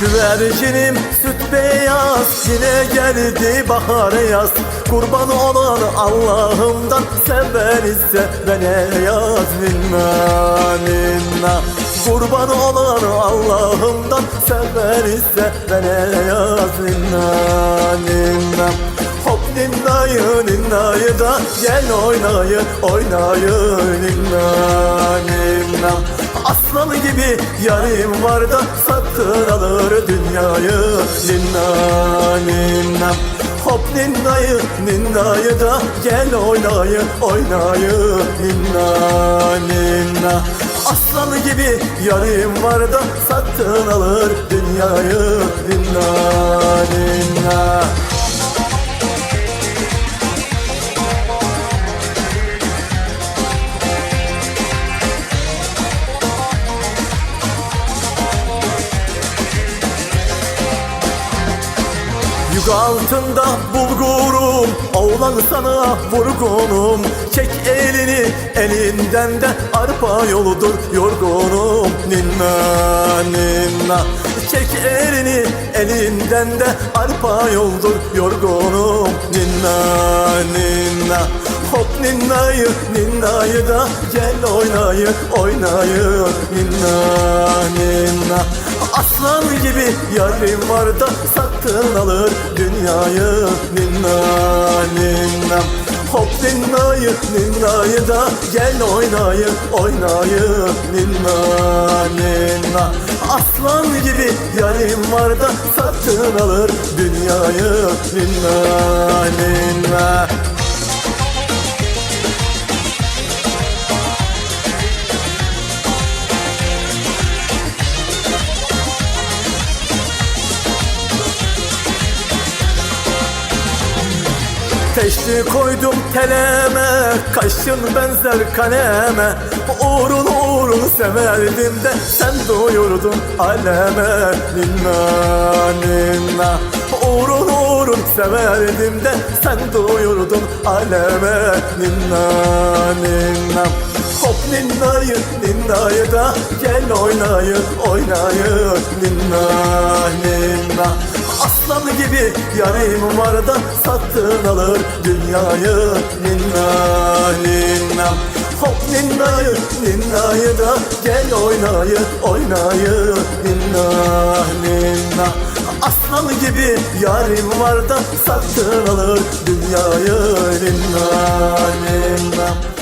Güvercinim süt beyaz Yine geldi bahar yaz. Kurban olan Allah'ımdan Sever ise bana yaz Ninna ninna Kurban olan Allah'ımdan Sever ise bana yaz Ninna ninna Hop ninnayı ninnayı da Gel oynayı oynayı Ninna ninna Aslan gibi yarim var da satın alır dünyayı. Ninna ninna Hop ninnayı ninnayı da gel oynayı oynayı. Ninna ninna Aslan gibi yarim var da satın alır dünyayı. Ninna ninna Yük altında bulgurum Oğlan sana vurgunum. Çek elini elinden de Arpa yoludur yorgunum. Ninna ninna. Çek elini elinden de Arpa yoldur yorgunum. Ninna ninna ninnayı ninnayı da Gel oynayı oynayı Ninna ninna. Aslan gibi yarim var da satın alır dünyayı. Ninna ninna. Hop ninnayı ninnayı da gel oynayı oynayı Ninna ninna. Aslan gibi yarim var da satın alır dünyayı. Ninna Teşri koydum teleme Kaşın benzer kaleme. Uğrun uğrun severdim de Sen doyurdun aleme. Ninna ninna. Uğrun uğrun severdim de Sen doyurdun aleme. Ninna ninna. Hop ninnayı ninnayı da Gel oynayı oynayı. Ninna ninna Aslan gibi yarim var da satın alır dünyayı Ninna ninna. Hop ninnayı ninnayı da gel oynayı oynayı Ninna ninna. Aslan gibi yarim var da satın alır dünyayı Ninna ninna